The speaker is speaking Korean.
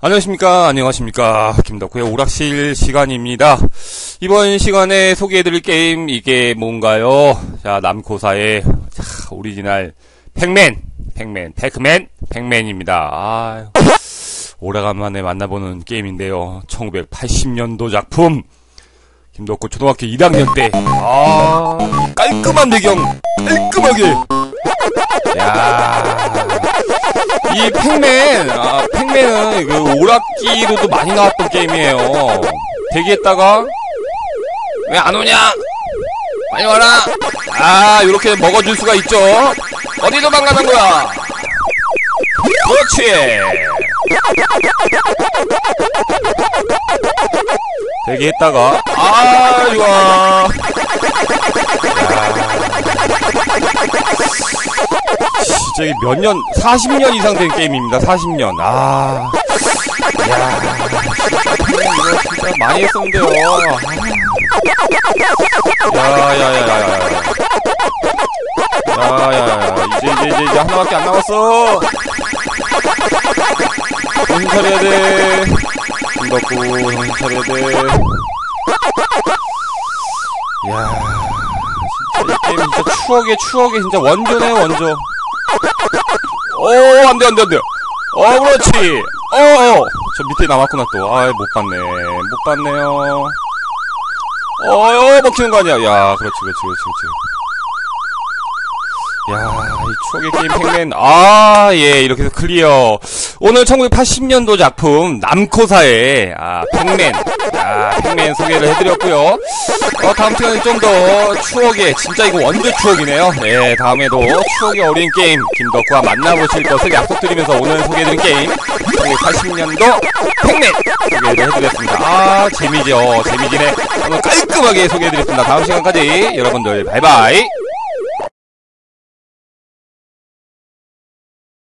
안녕하십니까? 안녕하십니까? 김덕구의 오락실 시간입니다. 이번 시간에 소개해드릴 게임 이게 뭔가요? 자 남코사의 자, 오리지널 팩맨. 팩맨 패크맨 팩맨입니다. 아 오래간만에 만나보는 게임인데요. 1980년도 작품. 김덕구 초등학교 1학년 때 아 깔끔한 배경 깔끔하게. 야. 이 팩맨, 아, 팩맨은 그 오락기로도 많이 나왔던 게임이에요. 대기했다가, 왜 안 오냐? 빨리 와라! 아, 요렇게 먹어줄 수가 있죠? 어디 도망가는 거야? 그렇지! 대기했다가, 아, 좋아. 이게 몇 년, 40년 이상 된 게임입니다. 40년. 아. 야. 이거 진짜 많이 했었는데요. 야야야야야. 야야야. 이제 이제 이제 이제 하나밖에 안 남았어. 정신 차려야 돼. 김덕구 정신 차려야 돼. 야. 진짜 이 게임 진짜 추억의 추억의 진짜 원조네 원조. 오, 안 돼, 안 돼, 안 돼. 어, 그렇지. 어, 어. 저 밑에 남았구나, 또. 아이, 못 봤네. 못 봤네요. 어, 어, 먹히는 거 아니야. 야, 그렇지, 그렇지, 그렇지, 그렇지. 야, 이 추억의 게임 팩맨. 아, 예, 이렇게 해서 클리어. 오늘 1980년도 작품, 남코사의, 아, 팩맨. 아, 팩맨 소개를 해드렸고요 어, 다음 시간에 좀 더 추억의, 진짜 이거 완전 추억이네요. 네, 다음에도 추억의 어린 게임, 김덕구와 만나보실 것을 약속드리면서 오늘 소개해드린 게임, 1980년도 팩맨! 소개를 해드렸습니다. 아, 재미죠. 재미지네. 오늘 깔끔하게 소개해드렸습니다. 다음 시간까지 여러분들, 바이바이!